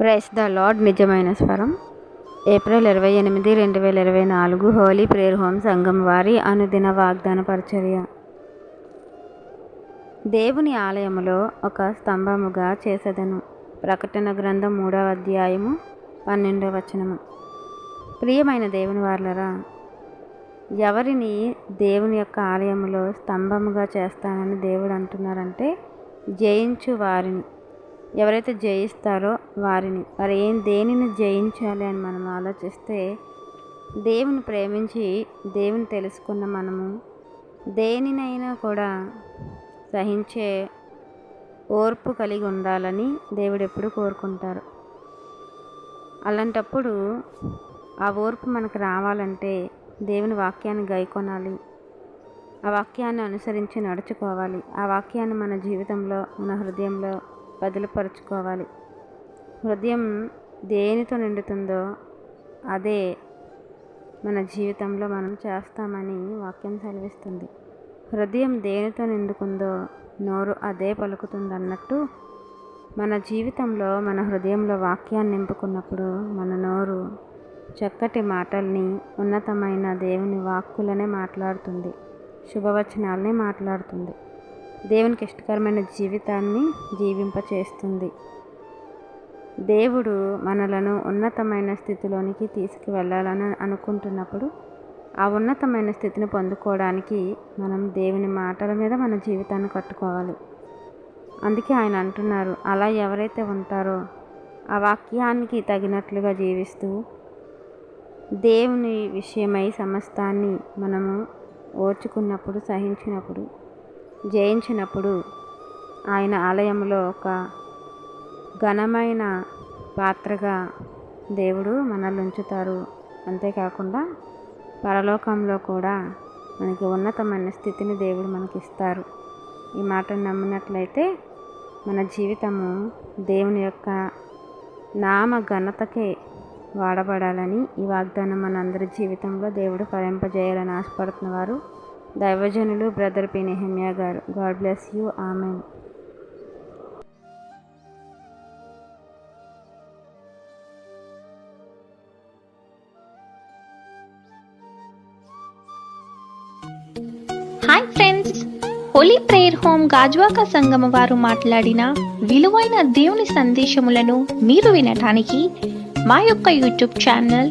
Price the lord నిజమైన స్వరం. April ఇరవై ఎనిమిది రెండు వేల ఇరవై నాలుగు హోలీ ప్రేయర్ హోమ్ సంఘం వారి అనుదిన వాగ్దాన పరిచర్య. దేవుని ఆలయములో ఒక స్తంభముగా చేసేదను. ప్రకటన గ్రంథం మూడవ అధ్యాయము పన్నెండవ వచనము. ప్రియమైన దేవుని వార్లరా ఎవరిని దేవుని యొక్క ఆలయములో స్తంభముగా చేస్తానని దేవుడు అంటున్నారంటే జయించు వారిని. ఎవరైతే జయిస్తారో వారిని వారు ఏం దేనిని జయించాలి అని మనం ఆలోచిస్తే దేవుని ప్రేమించి దేవుని తెలుసుకున్న మనము దేనినైనా కూడా సహించే ఓర్పు కలిగి ఉండాలని దేవుడు ఎప్పుడు కోరుకుంటారు. అలాంటప్పుడు ఆ ఓర్పు మనకు రావాలంటే దేవుని వాక్యాన్ని గైకొనాలి. ఆ వాక్యాన్ని అనుసరించి నడుచుకోవాలి. ఆ వాక్యాన్ని మన జీవితంలో మన హృదయంలో బదిలిపరుచుకోవాలి. హృదయం దేనితో నిండుతుందో అదే మన జీవితంలో మనం చేస్తామని వాక్యం సెలవిస్తుంది. హృదయం దేనితో నిండుకుందో నోరు అదే పలుకుతుందన్నట్టు మన జీవితంలో మన హృదయంలో వాక్యాన్ని నింపుకున్నప్పుడు మన నోరు చక్కటి మాటల్ని ఉన్నతమైన దేవుని వాక్కులనే మాట్లాడుతుంది. శుభవచనాలని మాట్లాడుతుంది. దేవునికి ఇష్టకరమైన జీవితాన్ని జీవింపచేస్తుంది. దేవుడు మనలను ఉన్నతమైన స్థితిలోనికి తీసుకువెళ్ళాలని అనుకుంటున్నప్పుడు ఆ ఉన్నతమైన స్థితిని పొందుకోవడానికి మనం దేవుని మాటల మీద మన జీవితాన్ని కట్టుకోవాలి. అందుకే ఆయన అంటున్నారు అలా ఎవరైతే ఉంటారో ఆ వాక్యానికి తగినట్లుగా జీవిస్తూ దేవుని విషయమై సమస్తాన్ని మనము ఓర్చుకున్నప్పుడు సహించినప్పుడు జయించినప్పుడు ఆయన ఆలయంలో ఒక ఘనమైన పాత్రగా దేవుడు మనల్ని ఉంచుతారు అంతేకాకుండా పరలోకంలో కూడా మనకి ఉన్నతమైన స్థితిని దేవుడు మనకి ఇస్తారు ఈ మాటను నమ్మినట్లయితే మన జీవితము దేవుని యొక్క నామ ఘనతకే వాడబడాలని ఈ వాగ్దానం మనందరి జీవితంలో దేవుడు ఫలింపజేయాలని ఆశపడుతున్నవారు దైవజనులు బ్రదర్ పి. నెహమ్యా గారు. God bless you. Amen. Hi friends holy prayer home Gajuwaka Sangama వారు మాట్లాడిన విలువైన దేవుని సందేశములను మీరు వినటానికి మా యొక్క యూట్యూబ్ ఛానల్